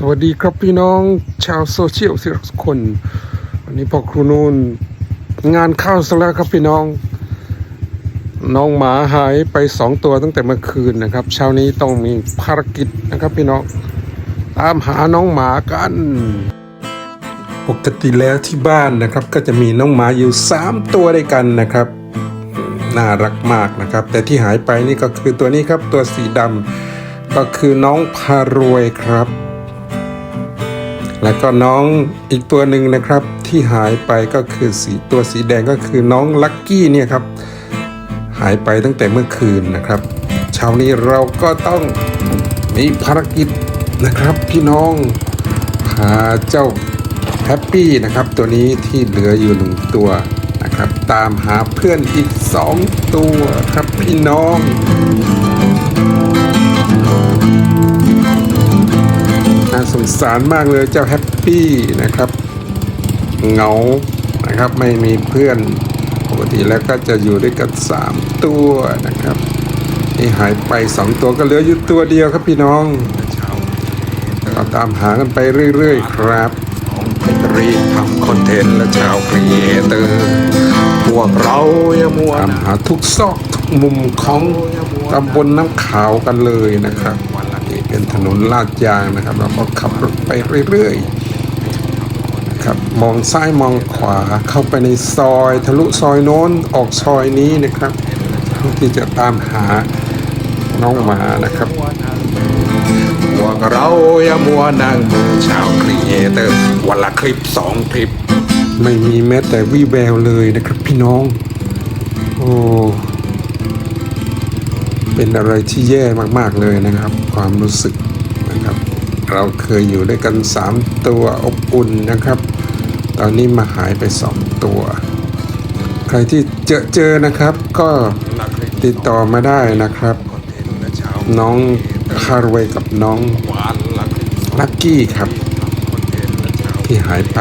สวัสดีครับพี่น้องชาวโซเชียลทุกคน วันนี้พ่อครูนูนงานเข้าซะแล้วครับพี่น้อง น้องหมาหายไปสองตัวตั้งแต่เมื่อคืนนะครับ เช้านี้ต้องมีภารกิจนะครับพี่น้อง ตามหาน้องหมากัน ปกติแล้วที่บ้านนะครับ ก็จะมีน้องหมาอยู่ 3 ตัวด้วยกันนะครับ น่ารักมากนะครับ แต่ที่หายไปนี่ก็คือตัวนี้ครับตัวสีดำก็คือน้องพารวยครับ แล้วก็น้องอีกตัวหนึ่งนะครับที่หายไปก็คือสีตัวสีแดงก็คือน้องลักกี้เนี่ยครับหายไปตั้งแต่เมื่อคืนนะครับ เช้านี้เราก็ต้องมีภารกิจนะครับพี่น้องพาเจ้าแฮปปี้นะครับตัวนี้ที่เหลืออยู่หนึ่งตัวนะครับ ตามหาเพื่อนอีกสองตัวครับพี่น้อง น่าสงสารมากเลยเจ้าแฮปปี้นะครับเหงานะครับไม่มีเพื่อนปกติแล้วก็จะอยู่ด้วยกันสามตัวนะครับนี่หายไปสองตัวก็เหลืออยู่ตัวเดียวครับพี่น้องเราตามหากันไปเรื่อยๆครับรีบทำคอนเทนต์และชาวครีเอเตอร์พวกเราอย่ามัวตามหาทุกซอกทุกมุมของตำบลน้ำขาวกันเลยนะครับ เป็นถนนลาดยางนะครับ เราก็ขับรถไปเรื่อยๆครับมองซ้ายมองขวาเข้าไปในซอย ทะลุซอยโน้นออกซอยนี้นะครับเพื่อที่จะตามหาน้องหมานะครับพวกเราอย่ามัวนั่งมือชาวครีเอเตอร์วันละคลิปสองคลิป ไม่มีแม้แต่วี่แววเลยนะครับพี่น้อง โอ้ เป็นอะไรที่แย่มากๆเลยนะครับ ความรู้สึกนะครับ เราเคยอยู่ด้วยกันสามตัวอบอุ่นนะครับ ตอนนี้มาหายไปสองตัว ใครที่เจอเจอนะครับ ก็ติดต่อมาได้นะครับ น้องคารเวยกับน้องลักกี้ครับ ที่หายไป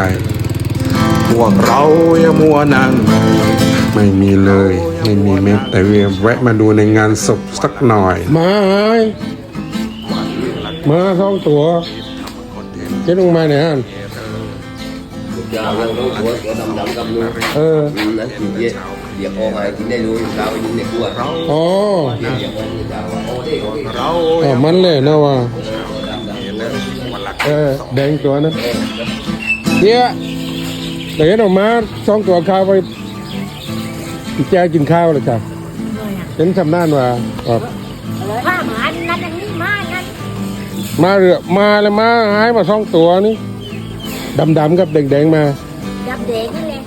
พวกเราอย่ามัวนั่ง ไม่มีเลย ไม่มีแม้แต่แวะมาดูในงานศพสักหน่อย มาหายมาสองตัวเจ๊ลงมาเนี่ยฮะเออ nó chỉ việc việc ô mà chỉ đây luôn sao những này của อ๋อ việc việc ô như sao ô đây ô đây เอ๋อมันเลยนะว่าวันละเออแดงตัวนะเจ๊เดี๋ยวออกมาสองตัวข้าวไป พี่แจกินข้าวเลยจ้ะเห็นชำนาญว่าครับผ้าหมันนั่นอันนี้มานั่นมาเรือมาเลยมาหายมาสองตัวนี่ดำๆกับแดงๆมาดับเด็กนี่เลย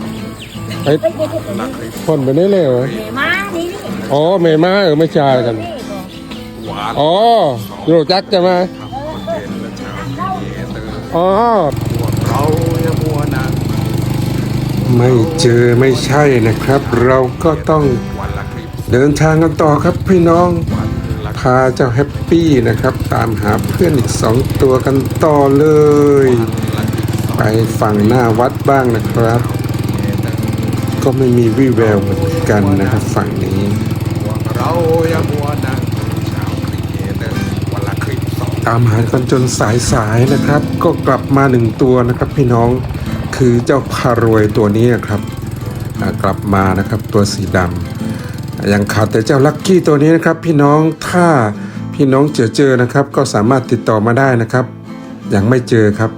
ไอ้ไปเด็กคนนี้พ่นไปได้เลยเหรอเมมานี่นี่อ๋อเมมาเออไม่ใช่กันนี่ก็วันอ๋อโรจักจะมาอ๋อ พวกเราอย่ามัวนั่ง ไม่เจอไม่ใช่นะครับ เราก็ต้องเดินทางกันต่อครับพี่น้อง พาเจ้าแฮปปี้นะครับ ตามหาเพื่อนอีกสองตัวกันต่อเลย ไปฝั่งหน้าวัดบ้างนะครับ ก็ไม่มีวี่แววเหมือนกันนะครับฝั่งนี้ตามหากันจนสายๆนะครับ ก็กลับมาหนึ่งตัวนะครับพี่น้อง คือเจ้าพารวยตัวนี้นะครับกลับมานะครับตัวสีดำยังขาดแต่เจ้าลัคกี้ตัวนี้นะครับ พี่น้องถ้าพี่น้องเจอเจอนะครับ ก็สามารถติดต่อมาได้นะครับ ยังไม่เจอครับ